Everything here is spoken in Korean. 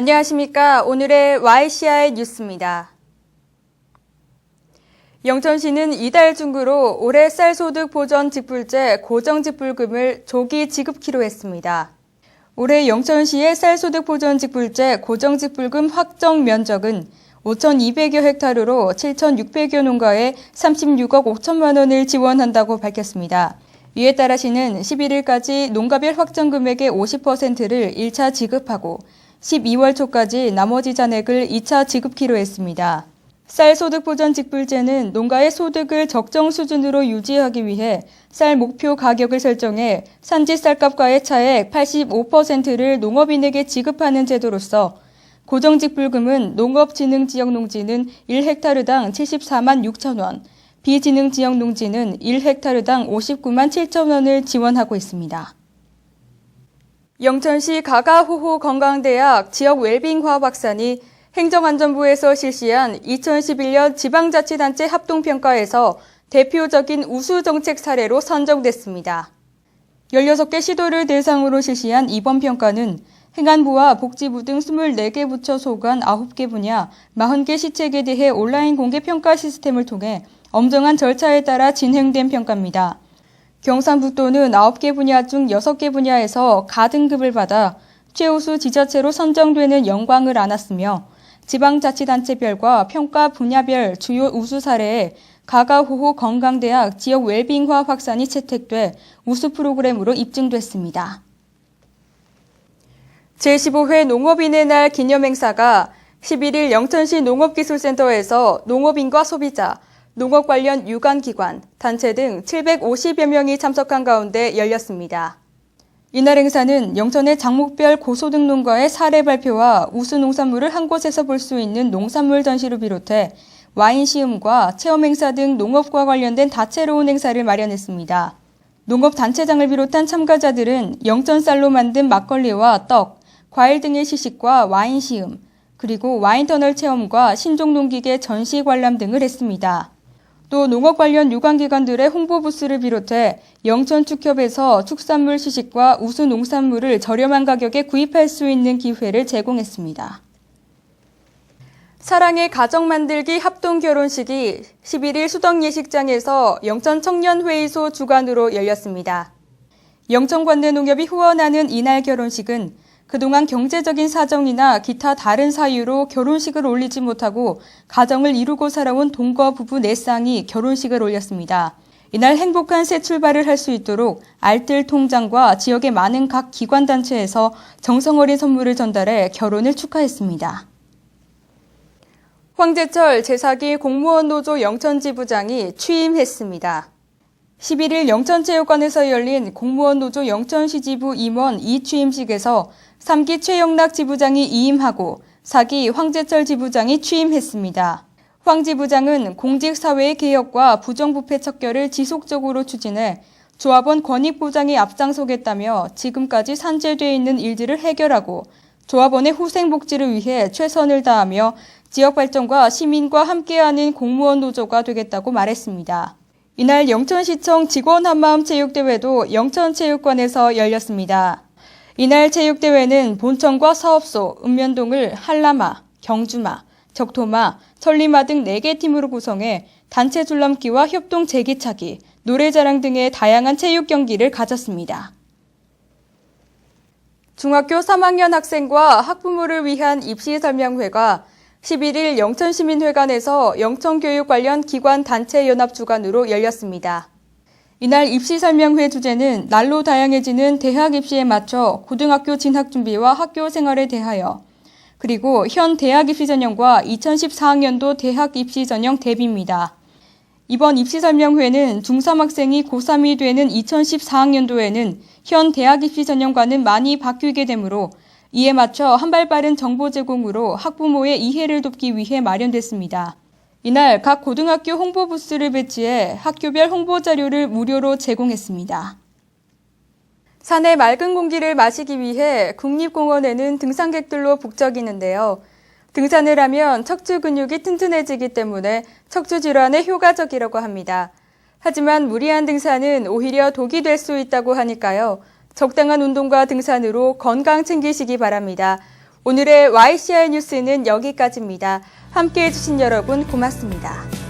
안녕하십니까. 오늘의 YCI 뉴스입니다. 영천시는 이달 중으로 올해 쌀소득 보전 직불제 고정 직불금을 조기 지급키로 했습니다. 올해 영천시의 쌀소득 보전 직불제 고정 직불금 확정 면적은 5,200여 헥타르로 7,600여 농가에 36억 5천만 원을 지원한다고 밝혔습니다. 이에 따라 시는 11일까지 농가별 확정 금액의 50%를 1차 지급하고 12월 초까지 나머지 잔액을 2차 지급키로 했습니다. 쌀 소득 보전 직불제는 농가의 소득을 적정 수준으로 유지하기 위해 쌀 목표 가격을 설정해 산지 쌀값과의 차액 85%를 농업인에게 지급하는 제도로서 고정직불금은 농업진흥지역 농지는 1헥타르당 74만 6천 원, 비진흥지역 농지는 1헥타르당 59만 7천 원을 지원하고 있습니다. 영천시 가가호호 건강대학 지역 웰빙 과학 박사니 행정안전부에서 실시한 2011년 지방자치단체 합동평가에서 대표적인 우수 정책 사례로 선정됐습니다. 16개 시도를 대상으로 실시한 이번 평가는 행안부와 복지부 등 24개 부처 소관 9개 분야 40개 시책에 대해 온라인 공개 평가 시스템을 통해 엄정한 절차에 따라 진행된 평가입니다. 경상북도는 9개 분야 중 6개 분야에서 가등급을 받아 최우수 지자체로 선정되는 영광을 안았으며 지방자치단체별과 평가 분야별 주요 우수 사례에 가가호호 건강대학 지역 웰빙화 확산이 채택돼 우수 프로그램으로 입증됐습니다. 제15회 농업인의 날 기념행사가 11일 영천시 농업기술센터에서 농업인과 소비자, 농업 관련 유관기관, 단체 등 750여 명이 참석한 가운데 열렸습니다. 이날 행사는 영천의 장목별 고소득 농가의 사례 발표와 우수 농산물을 한 곳에서 볼 수 있는 농산물 전시를 비롯해 와인 시음과 체험 행사 등 농업과 관련된 다채로운 행사를 마련했습니다. 농업 단체장을 비롯한 참가자들은 영천 쌀로 만든 막걸리와 떡, 과일 등의 시식과 와인 시음, 그리고 와인 터널 체험과 신종 농기계 전시 관람 등을 했습니다. 또 농업 관련 유관기관들의 홍보 부스를 비롯해 영천축협에서 축산물 시식과 우수 농산물을 저렴한 가격에 구입할 수 있는 기회를 제공했습니다. 사랑의 가정 만들기 합동 결혼식이 11일 수덕 예식장에서 영천 청년회의소 주관으로 열렸습니다. 영천 관내 농협이 후원하는 이날 결혼식은 그동안 경제적인 사정이나 기타 다른 사유로 결혼식을 올리지 못하고 가정을 이루고 살아온 동거 부부 4쌍이 결혼식을 올렸습니다. 이날 행복한 새 출발을 할 수 있도록 알뜰 통장과 지역의 많은 각 기관단체에서 정성 어린 선물을 전달해 결혼을 축하했습니다. 황재철 제4기 공무원 노조 영천지 부장이 취임했습니다. 11일 영천체육관에서 열린 공무원 노조 영천시지부 임원 이취임식에서 3기 최영락 지부장이 이임하고 4기 황재철 지부장이 취임했습니다. 황 지부장은 공직사회의 개혁과 부정부패 척결을 지속적으로 추진해 조합원 권익 보장에 앞장서겠다며 지금까지 산재되어 있는 일들을 해결하고 조합원의 후생 복지를 위해 최선을 다하며 지역 발전과 시민과 함께하는 공무원 노조가 되겠다고 말했습니다. 이날 영천시청 직원 한마음 체육대회도 영천체육관에서 열렸습니다. 이날 체육대회는 본청과 사업소, 읍면동을 한라마, 경주마, 적토마, 천리마 등 4개 팀으로 구성해 단체 줄넘기와 협동 제기차기, 노래자랑 등의 다양한 체육 경기를 가졌습니다. 중학교 3학년 학생과 학부모를 위한 입시 설명회가 11일 영천시민회관에서 영천교육 관련 기관 단체 연합 주관으로 열렸습니다. 이날 입시 설명회 주제는 날로 다양해지는 대학 입시에 맞춰 고등학교 진학 준비와 학교 생활에 대하여 그리고 현 대학 입시 전형과 2014학년도 대학 입시 전형 대비입니다. 이번 입시 설명회는 중3 학생이 고3이 되는 2014학년도에는 현 대학 입시 전형과는 많이 바뀌게 되므로 이에 맞춰 한 발 빠른 정보 제공으로 학부모의 이해를 돕기 위해 마련됐습니다. 이날 각 고등학교 홍보 부스를 배치해 학교별 홍보 자료를 무료로 제공했습니다. 산의 맑은 공기를 마시기 위해 국립공원에는 등산객들로 북적이는데요. 등산을 하면 척추 근육이 튼튼해지기 때문에 척추 질환에 효과적이라고 합니다. 하지만 무리한 등산은 오히려 독이 될 수 있다고 하니까요. 적당한 운동과 등산으로 건강 챙기시기 바랍니다. 오늘의 YCI 뉴스는 여기까지입니다. 함께 해주신 여러분 고맙습니다.